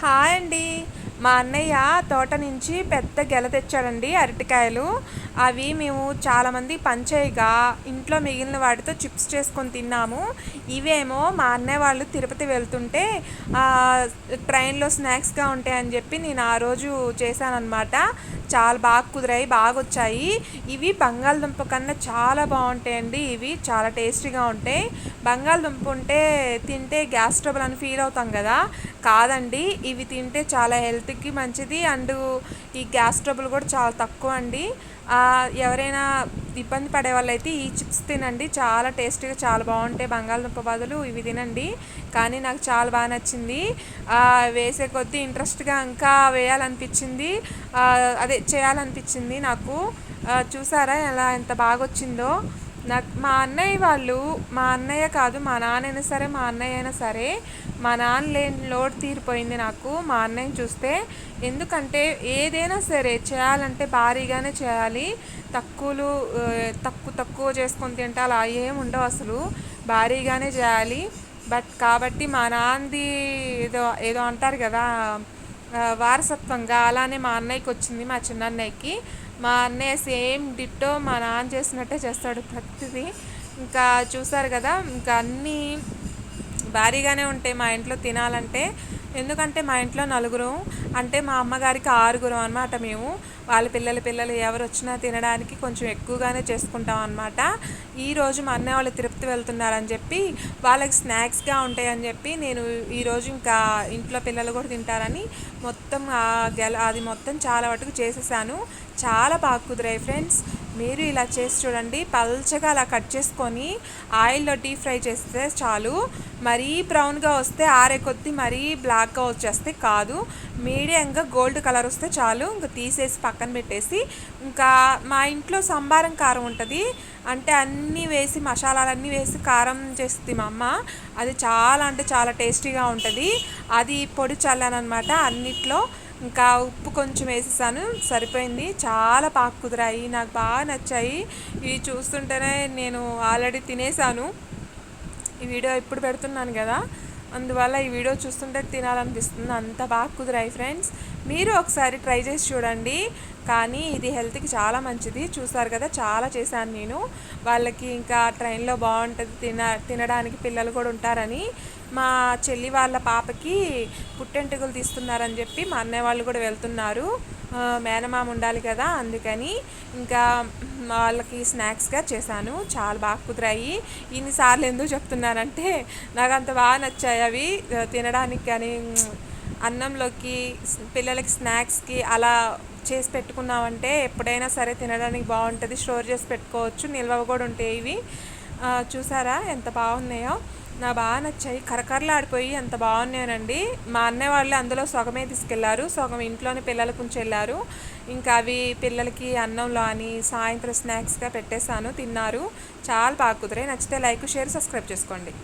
Hi అండి. మా అన్నయ్య తోట నుంచి పెద్ద గెల తెచ్చాడండి అరటికాయలు. అవి మేము చాలామంది పంచేయగా ఇంట్లో మిగిలిన వాటితో చిప్స్ చేసుకొని తిన్నాము. ఇవేమో మా అన్నయ్య వాళ్ళు తిరుపతి వెళ్తుంటే ట్రైన్లో స్నాక్స్గా ఉంటాయని చెప్పి నేను ఆ రోజు చేశానమాట చాలా బాగా కుదిరాయి బాగా వచ్చాయి. ఇవి బంగాళదుంప కన్నా చాలా బాగుంటాయండి ఇవి చాలా టేస్టీగా ఉంటాయి. బంగాళదుంప ఉంటే తింటే గ్యాస్ ట్రబుల్ అని ఫీల్ అవుతాం కదా. కాదండి ఇవి తింటే చాలా హెల్త్ హెల్త్కి మంచిది అండ్ ఈ గ్యాస్ ట్రబుల్ కూడా చాలా తక్కువ అండి. ఎవరైనా ఇబ్బంది పడే వాళ్ళైతే ఈ చిప్స్ తినండి. చాలా టేస్టీగా చాలా బాగుంటాయి. బంగాళదుంప బదులు ఇవి తినండి. కానీ నాకు చాలా బాగా నచ్చింది. వేసే కొద్దీ ఇంట్రెస్ట్గా ఇంకా వేయాలనిపించింది. అదే చేయాలనిపించింది నాకు. చూసారా ఎలా ఎంత బాగా వచ్చిందో నాకు మా అన్నయ్య వాళ్ళు మా అన్నయ్య కాదు మా నాన్నైనా సరే మా అన్నయ్య అయినా సరే మా నాన్న లేని లోడ్ తీరిపోయింది నాకు మా అన్నయ్యని చూస్తే. ఎందుకంటే ఏదైనా సరే చేయాలంటే భారీగానే చేయాలి. తక్కువలు తక్కువ తక్కువ చేసుకొని తింటే అలా ఏం ఉండవు అసలు. భారీగానే చేయాలి. బట్ కాబట్టి మా నాన్నది ఏదో ఏదో అంటారు కదా వారసత్వంగా అలానే మా అన్నయ్యకి వచ్చింది మా చిన్న అన్నయ్యకి మా అన్నయ్య సేమ్ డిట్టో మా నాన్న చేసినట్టే చేస్తాడు ప్రతిదీ. ఇంకా చూసారు కదా ఇంకా అన్నీ భారీగానే ఉంటాయి మా ఇంట్లో తినాలంటే. ఎందుకంటే మా ఇంట్లో నలుగురు అంటే మా అమ్మగారికి ఆరుగురు అనమాట మేము. వాళ్ళ పిల్లల పిల్లలు ఎవరు వచ్చినా తినడానికి కొంచెం ఎక్కువగానే చేసుకుంటాం అనమాట ఈరోజు మా అన్నయ్య వాళ్ళు తిరుపతి వెళ్తున్నారని చెప్పి వాళ్ళకి స్నాక్స్గా ఉంటాయని చెప్పి నేను ఈరోజు ఇంకా ఇంట్లో పిల్లలు కూడా తింటారని మొత్తం గెల అది మొత్తం చాలా వరకు చేసేసాను. చాలా బాగా కుదిరాయి ఫ్రెండ్స్. మీరు ఇలా చేసి చూడండి. పల్చగా అలా కట్ చేసుకొని ఆయిల్లో డీప్ ఫ్రై చేస్తే చాలు. మరీ బ్రౌన్గా వస్తే ఆరే కొద్ది మరీ బ్లాక్గా వచ్చేస్తే కాదు. మీడియంగా గోల్డ్ కలర్ వస్తే చాలు. ఇంకా తీసేసి పక్కన పెట్టేసి ఇంకా మా ఇంట్లో సంబారం కారం ఉంటుంది. అంటే అన్నీ వేసి మసాలాలన్నీ వేసి కారం చేస్తుంది మా అమ్మ. అది చాలా అంటే చాలా టేస్టీగా ఉంటుంది. అది పొడి చల్లానమాట అన్నిట్లో. ఇంకా ఉప్పు కొంచెం వేసేసాను. సరిపోయింది. చాలా బాగా కుదిరాయి. నాకు బాగా నచ్చాయి. ఇవి చూస్తుంటేనే నేను ఆల్రెడీ తినేసాను. ఈ వీడియో ఇప్పుడు పెడుతున్నాను కదా. అందువల్ల ఈ వీడియో చూస్తుంటే తినాలనిపిస్తుంది. అంత బాగా కుదిరాయి ఫ్రెండ్స్. మీరు ఒకసారి ట్రై చేసి చూడండి. కానీ ఇది హెల్త్కి చాలా మంచిది. చూసారు కదా చాలా చేశాను నేను. వాళ్ళకి ఇంకా ట్రైన్లో బాగుంటుంది తిన తినడానికి పిల్లలు కూడా ఉంటారని. మా చెల్లి వాళ్ళ పాపకి పుట్టెంటుకలు తీస్తున్నారని చెప్పి మా అన్నయ్య వాళ్ళు కూడా వెళ్తున్నారు. మేనమామ ఉండాలి కదా అందుకని ఇంకా వాళ్ళకి స్నాక్స్గా చేశాను. చాలా బాగా కుదిరాయి. ఇన్నిసార్లు ఎందుకు చెప్తున్నానంటే నాకు అంత బాగా నచ్చాయి అవి. తినడానికి కానీ అన్నంలోకి పిల్లలకి స్నాక్స్కి అలా చేసి పెట్టుకున్నామంటే ఎప్పుడైనా సరే తినడానికి బాగుంటుంది. స్టోర్ చేసి పెట్టుకోవచ్చు. నిల్వ కూడా ఉంటాయి ఇవి. చూసారా ఎంత బాగున్నాయో? నా బాగా నచ్చాయి. కరకరలాడిపోయి ఎంత బాగున్నాయనండి. మా అన్నయ్య వాళ్ళు అందులో సగమే తీసుకెళ్ళారు. సగం ఇంట్లోనే పిల్లలకు ఉంచి వెళ్ళారు. ఇంకా అవి పిల్లలకి అన్నంలో అని సాయంత్రం స్నాక్స్గా పెట్టేశాను. తిన్నారు. చాలా బాగా కుదిరాయి. నచ్చితే లైక్ షేర్ సబ్స్క్రైబ్ చేసుకోండి.